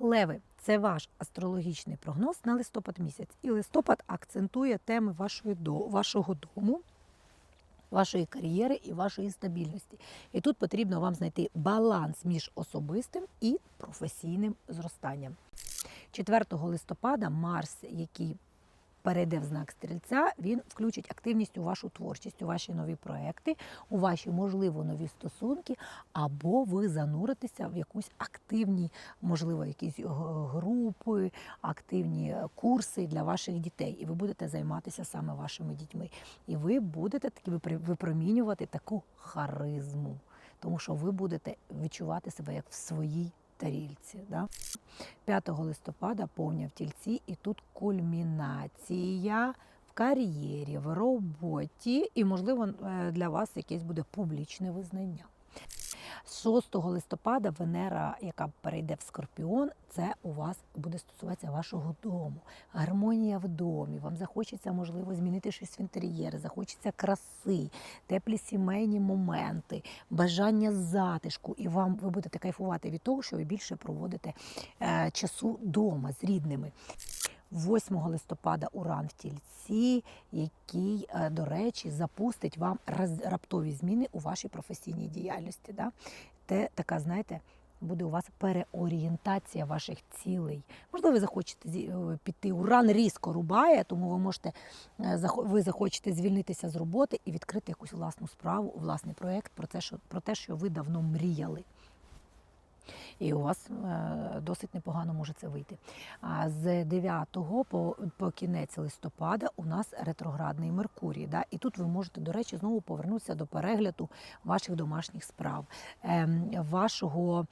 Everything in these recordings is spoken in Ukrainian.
Леви, це ваш астрологічний прогноз на листопад місяць. І листопад акцентує теми вашої вашого дому, вашої кар'єри і вашої стабільності. І тут потрібно вам знайти баланс між особистим і професійним зростанням. 4 листопада Марс, який перейде в знак стрільця, він включить активність у вашу творчість, у ваші нові проекти, у ваші, можливо, нові стосунки, або ви зануритеся в якусь активні, можливо, якісь групи, активні е, курси для ваших дітей. І ви будете займатися саме вашими дітьми. І ви будете таки випромінювати таку харизму, тому що ви будете відчувати себе як в своїй тарільці. Да? 5 листопада повня в тільці, і тут кульмінація в кар'єрі, в роботі, і, можливо, е, для вас якесь буде публічне визнання. 6 листопада Венера, яка перейде в Скорпіон, це у вас буде стосуватися вашого дому. Гармонія в домі. Вам захочеться, можливо, змінити щось в інтер'єрі, захочеться краси, теплі сімейні моменти, бажання затишку. І вам ви будете кайфувати від того, що ви більше проводите е, часу вдома з рідними. 8 листопада Уран в тільці, який, е, до речі, запустить вам раптові зміни у вашій професійній діяльності. Да? Те, така, знаєте, буде у вас переорієнтація ваших цілей. Можливо, ви захочете е, піти. Уран різко рубає, тому ви можете е, ви захочете звільнитися з роботи і відкрити якусь власну справу, власний проєкт про те, що про те, що ви давно мріяли. І у вас е, досить непогано може це вийти. А з 9 по, по кінець листопада у нас ретроградний Меркурій. Да? І тут ви можете, до речі, знову повернутися до перегляду ваших домашніх справ, ем, вашого.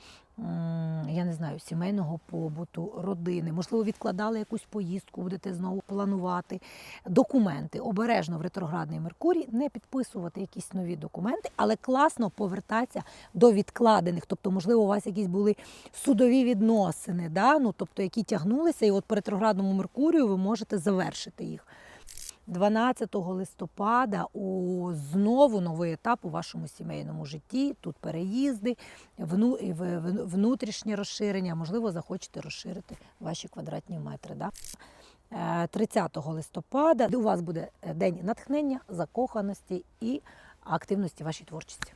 Я не знаю, сімейного побуту, родини, можливо, відкладали якусь поїздку, будете знову планувати. Документи обережно в ретроградний Меркурій, не підписувати якісь нові документи, але класно повертатися до відкладених. Тобто, можливо, у вас якісь були судові відносини, да? ну, тобто, які тягнулися, і от по ретроградному Меркурію ви можете завершити їх. 12 листопада у знову новий етап у вашому сімейному житті. Тут переїзди, вну, внутрішнє розширення, можливо, захочете розширити ваші квадратні метри. Да? Е, 30 листопада у вас буде день натхнення, закоханості і активності вашій творчості.